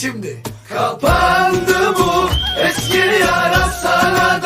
şimdi. Kapandı bu eski yara sana da.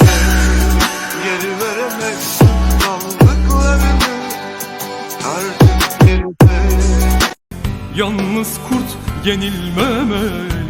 Yalnız kurt yenilmemek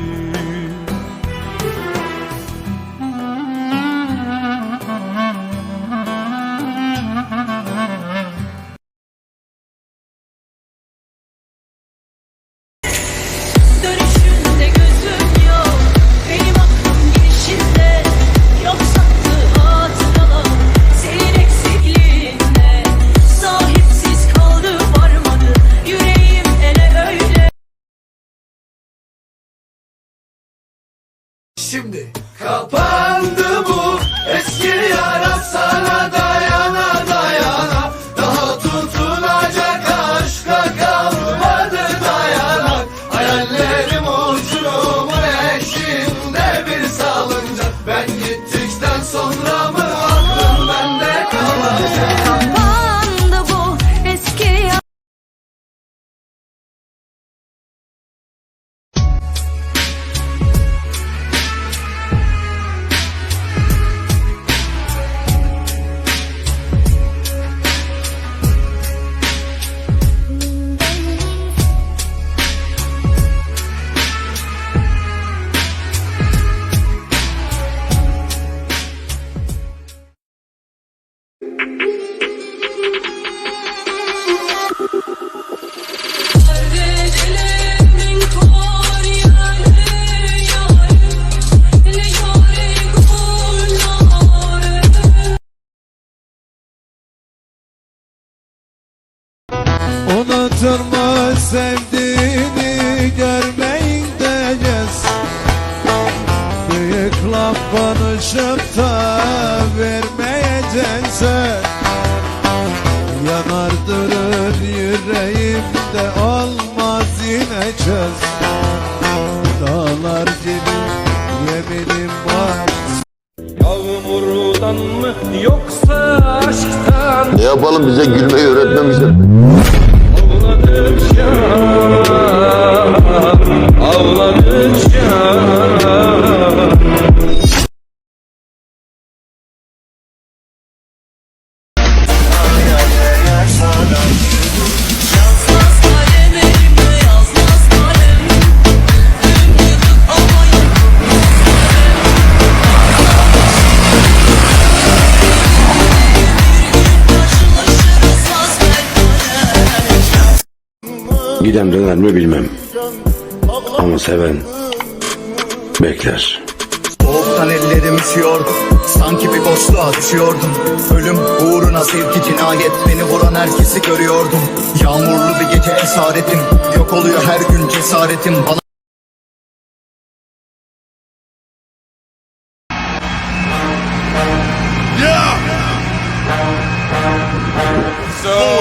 şimdi kapandı. Şaşırma sevdiğini görmeyindeyiz Büyük laf konuşup da vermeyeceğiz Yanar durur yüreğimde olmaz yine çöz. Dağlar gibi yeminim var. Yağmurdan mı yoksa aşktan? Ne yapalım bize gülmeyi öğretmemişler. Midem döner mi bilmem. Ama seven bekler. Soğuktan ellerim üşüyor Sanki bir boşluğa düşüyordum Ölüm uğruna sevki cinayet Beni vuran herkesi görüyordum Yağmurlu bir gece esaretim Yok oluyor her gün cesaretim Bana yeah! So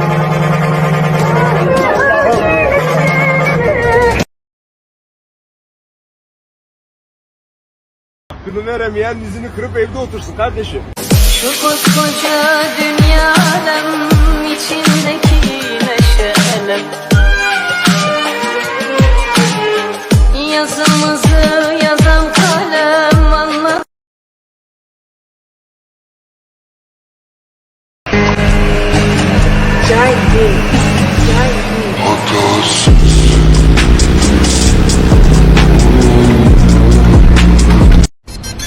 hakkını veremeyen dizini kırıp evde otursun kardeşim. Şu koskoca dünyanın içindeki neşeyle Yazımızı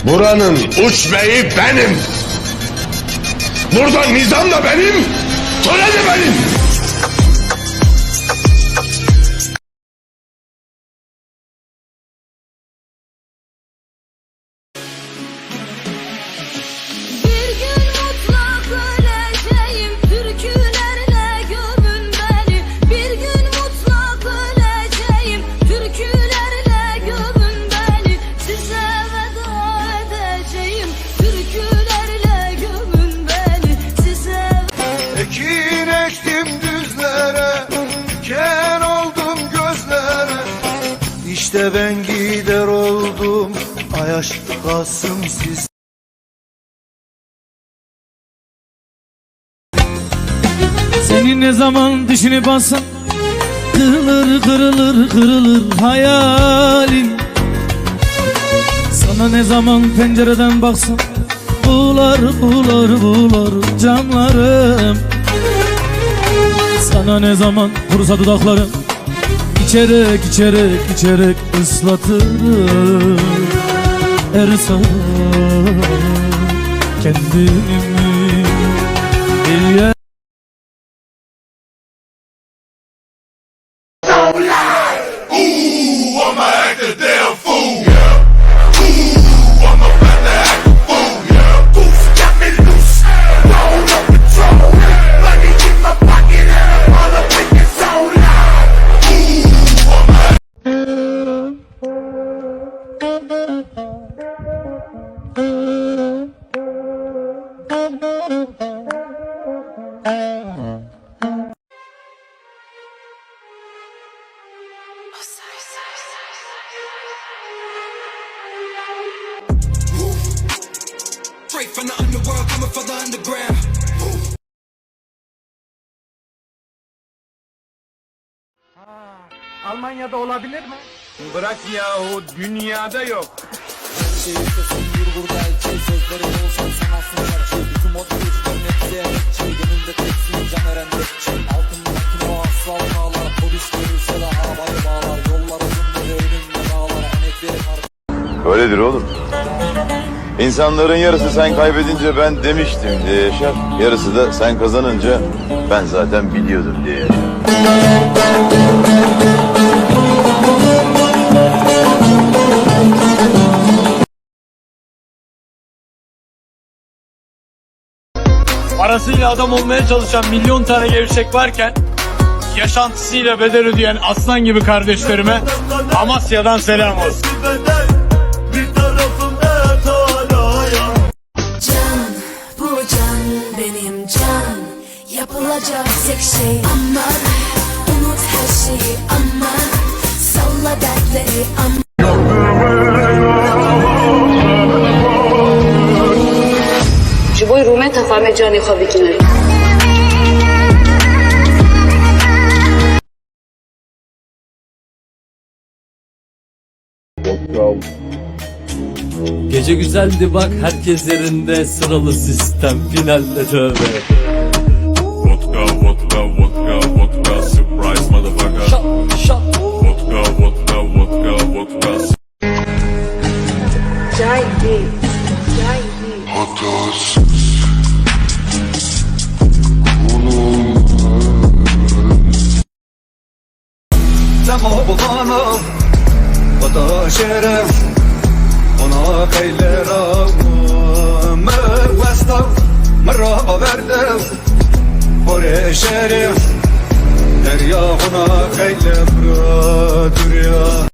Buranın uç beyi benim. Burada nizam da benim, töre de benim. Ektim düzlere Ken oldum gözlere. İşte ben gider oldum Ay aşk kalsın siz. Senin ne zaman dişini bassam Kırılır kırılır kırılır hayalin Sana ne zaman pencereden baksam Bular bular bular camlarım Sana ne zaman kurusa dudaklarım İçerek içerek içerek ıslatırım Her sabah kendimi bir from the underworld coming for the underground Almanya'da olabilir mi? Bırak Öyledir oğlum. İnsanların yarısı sen kaybedince ben demiştim diye yaşar. Yarısı da sen kazanınca ben zaten biliyordum diye yaşar. Parasıyla adam olmaya çalışan milyon tane gevşek varken yaşantısıyla bedel ödeyen aslan gibi kardeşlerime Amasya'dan selam olsun. Bir tarafımda taraya Can, bu can benim can. Yapılacak tek şey aman. Unut her şeyi aman. Salla dertleri aman canê xwe bikine Gece güzeldi bak herkes yerinde sıralı sistem finalde tövbe. Ona kayler Mer vestav Merhaba verdim Kore şerif Derya ona kayler Dünya